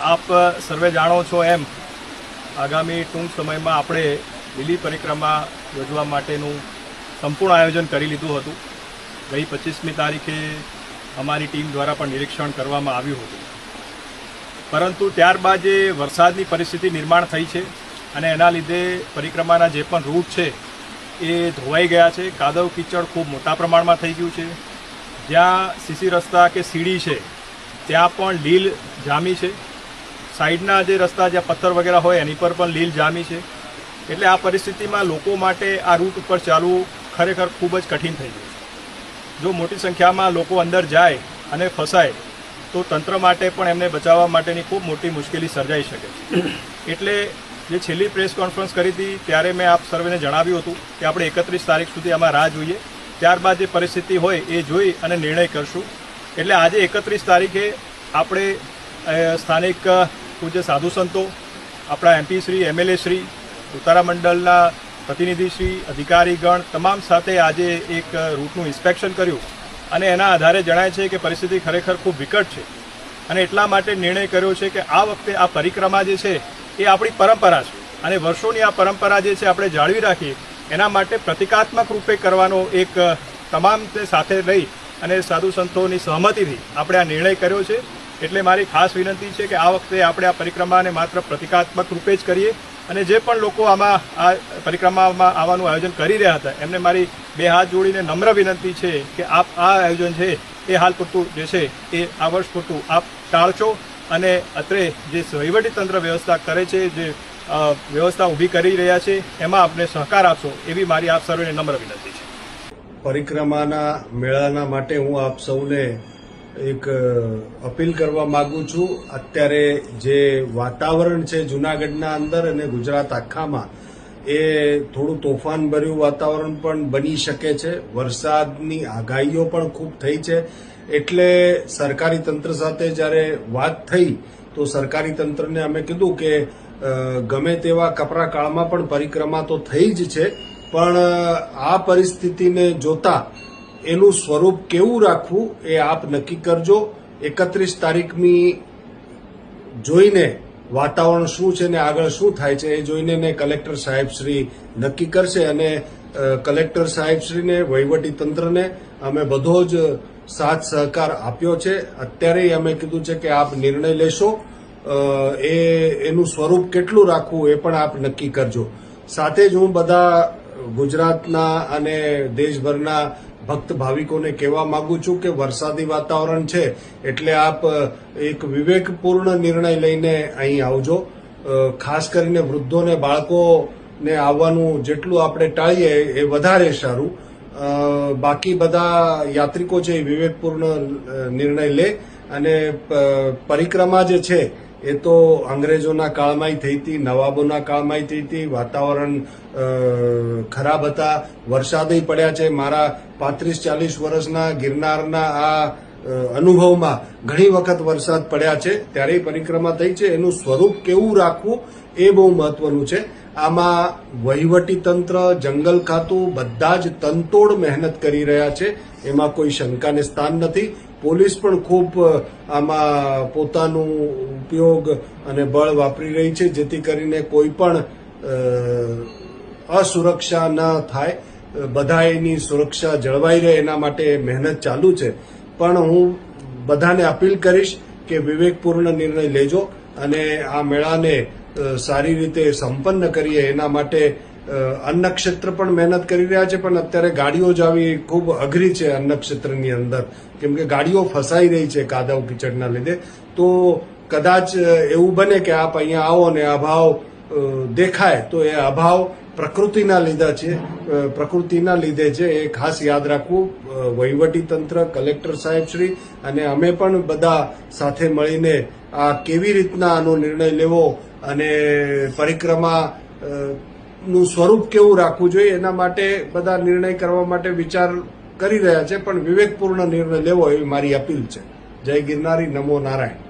આપ સર્વે જાણો છો એમ, આગામી ટૂંક સમયમાં આપણે લીલી પરિક્રમા યોજવા માટેનું સંપૂર્ણ આયોજન કરી લીધું હતું. ગઈ પચીસમી તારીખે અમારી ટીમ દ્વારા પણ નિરીક્ષણ કરવામાં આવ્યું હતું. પરંતુ ત્યારબાદ જે વરસાદની પરિસ્થિતિ નિર્માણ થઈ છે અને એના લીધે પરિક્રમાના જે પણ રૂટ છે એ ધોવાઈ ગયા છે. કાદવ કીચડ ખૂબ મોટા પ્રમાણમાં થઈ ગયું છે. જ્યાં સીસી રસ્તા કે સીડી છે, ત્યાં પણ લીલ જામી છે. સાઈડના જે રસ્તા જ્યાં પથ્થર વગેરે હોય, એની પર પણ લીલ જામી છે. એટલે આ પરિસ્થિતિમાં લોકો માટે આ રૂટ ઉપર ચાલવું ખરેખર ખૂબ જ કઠિન થઈ ગયું જો મોટી સંખ્યામાં લોકો અંદર જાય અને ફસાય, તો તંત્ર માટે પણ એમને બચાવવા માટેની ખૂબ મોટી મુશ્કેલી સર્જાઈ શકે એટલે જે છેલ્લી પ્રેસ કોન્ફરન્સ કરી હતી, ત્યારે મેં આપ સર્વેને જણાવ્યું હતું કે આપણે એકત્રીસ તારીખ સુધી આમાં રાહ જોઈએ. ત્યારબાદ જે પરિસ્થિતિ હોય, એ જોઈ અને નિર્ણય કરશું. એટલે આજે એકત્રીસ તારીખે આપણે સ્થાનિક પૂજ્ય સાધુ સંતો, આપણા એમપી શ્રી એમએલએ શ્રી, ઉતારા મંડળના પ્રતિનિધિશ્રી અધિકારીગણ તમામ સાથે આજે એક રૂટનું ઇન્સ્પેક્શન કર્યું અને એના આધારે જણાય છે કે પરિસ્થિતિ ખરેખર ખૂબ વિકટ છે અને એટલા માટે નિર્ણય કર્યો છે કે આ વખતે આ પરિક્રમા જે છે એ આપણી પરંપરા છે અને વર્ષોની આ પરંપરા જે છે આપણે જાળવી રાખીએ, એના માટે પ્રતિકાત્મક રૂપે કરવાનો એક તમામ સાથે લઈ અને સાધુ સંતોની સહમતિથી આપણે આ નિર્ણય કર્યો છે. એટલે મારી ખાસ વિનંતી છે કે આ વખતે આપણે આ પરિક્રમાને માત્ર પ્રતિકાત્મક રૂપે જ કરીએ અને જે પણ લોકો આમાં આ પરિક્રમામાં આવવાનું આયોજન કરી રહ્યા હતા, એમને મારી બે હાથ જોડીને નમ્ર વિનંતી છે કે આપ આ આયોજન છે, એ હાલ પૂરતું જે છે, એ આ વર્ષ પૂરતું આપ ટાળશો અને અત્રે જે વહીવટી તંત્ર વ્યવસ્થા કરે છે, જે વ્યવસ્થા ઊભી કરી રહ્યા છે, એમાં આપને સહકાર આપશો, એવી મારી આપ સર્વેને નમ્ર વિનંતી છે. પરિક્રમાના મેળાના માટે હું આપ સૌને એક અપીલ કરવા માંગુ છું. અત્યારે જે વાતાવરણ છે જુનાગઢના અંદર અને ગુજરાત આખામાં, એ થોડું તોફાન ભર્યું વાતાવરણ પણ બની શકે છે. વરસાદની આગાહીઓ પણ ખૂબ થઈ છે. એટલે સરકારી તંત્ર સાથે જ્યારે વાત થઈ, તો સરકારી તંત્રને અમે કીધું કે ગમે તેવા કપરા કાળમાં પણ પરિક્રમા તો થઈ જ છે. પણ આ પરિસ્થિતિને જોતા એનું સ્વરૂપ કેવું રાખવું એ આપ નક્કી કરજો. એકત્રીસ તારીખની જોઈને વાતાવરણ શું છે ને આગળ શું થાય છે એ જોઈને ને કલેક્ટર સાહેબશ્રી નક્કી કરશે અને કલેક્ટર સાહેબશ્રીને વહીવટીતંત્રને વહીવટી તંત્રને અમે બધો જ સાથ સહકાર આપ્યો છે. અત્યારે અમે કીધું છે કે આપ નિર્ણય લેશો. એ, એનું સ્વરૂપ કેટલું રાખવું એ પણ આપ નક્કી કરજો. સાથે જ હું બધા ગુજરાતના અને દેશભરના ભક્ત ભાવિકોને કહેવા માંગુ છું કે વરસાદી વાતાવરણ છે એટલે આપ એક વિવેકપૂર્ણ નિર્ણય લઈને અહીં આવજો. ખાસ કરીને વૃદ્ધોને બાળકોને આવવાનું જેટલું આપણે ટાળીએ એ વધારે સારું. બાકી બધા યાત્રિકો છે એ વિવેકપૂર્ણ નિર્ણય લે અને પરિક્રમા જે છે એ તો અંગ્રેજોના કાળમાંય થઈ હતી, નવાબોના કાળમાંય થઈ હતી, વાતાવરણ ખરાબ હતા વરસાદય પડ્યા છે. મારા પાંત્રીસ ચાલીસ વર્ષના ગિરનારના આ અનુભવમાં ઘણી વખત વરસાદ પડ્યા છે. ત્યારે પરિક્રમા થઈ છે. એનું સ્વરૂપ કેવું રાખવું એ બહુ મહત્વનું છે. આમાં વહીવટી તંત્ર, જંગલ ખાતું, બધા જ તંતોડ મહેનત કરી રહ્યા છે. એમાં કોઈ શંકાને સ્થાન નથી. પોલીસ પણ ખૂબ આમાં પોતાનું ઉપયોગ અને બળ વાપરી રહી છે, જેથી કરીને કોઈ પણ અસુરક્ષા ન થાય. બધા એની સુરક્ષા જળવાઈ રહે એના માટે મહેનત ચાલુ છે. પણ હું બધાને અપીલ કરીશ કે વિવેકપૂર્ણ નિર્ણય લેજો અને આ મેળાને સારી રીતે સંપન્ન કરીએ એના માટે અન્ન ક્ષેત્ર પણ મહેનત કરી રહ્યા છે, પણ અત્યારે ગાડીઓ જ આવી ખૂબ અઘરી છે અન્ન ક્ષેત્રની અંદર. કેમ કે ગાડીઓ ફસાઈ રહી છે કાદવ કિચડના લીધે. તો કદાચ એવું બને કે આપ અહીંયા આવો ને અભાવ દેખાય, તો એ અભાવ પ્રકૃતિના લીધે છે પ્રકૃતિના લીધે છે. એ ખાસ યાદ રાખવું વહીવટી તંત્ર, કલેક્ટર સાહેબ શ્રી, અને અમે પણ બધા સાથે મળીને આ કેવી રીતના આનો નિર્ણય લેવો અને પરિક્રમા નું સ્વરૂપ કેવું રાખવું જોઈએ એના માટે બધા નિર્ણય કરવા માટે વિચાર કરી રહ્યા છે, પણ વિવેકપૂર્ણ નિર્ણય લેવો એવી મારી અપીલ છે. જય ગિરનારી, નમો નારાયણ.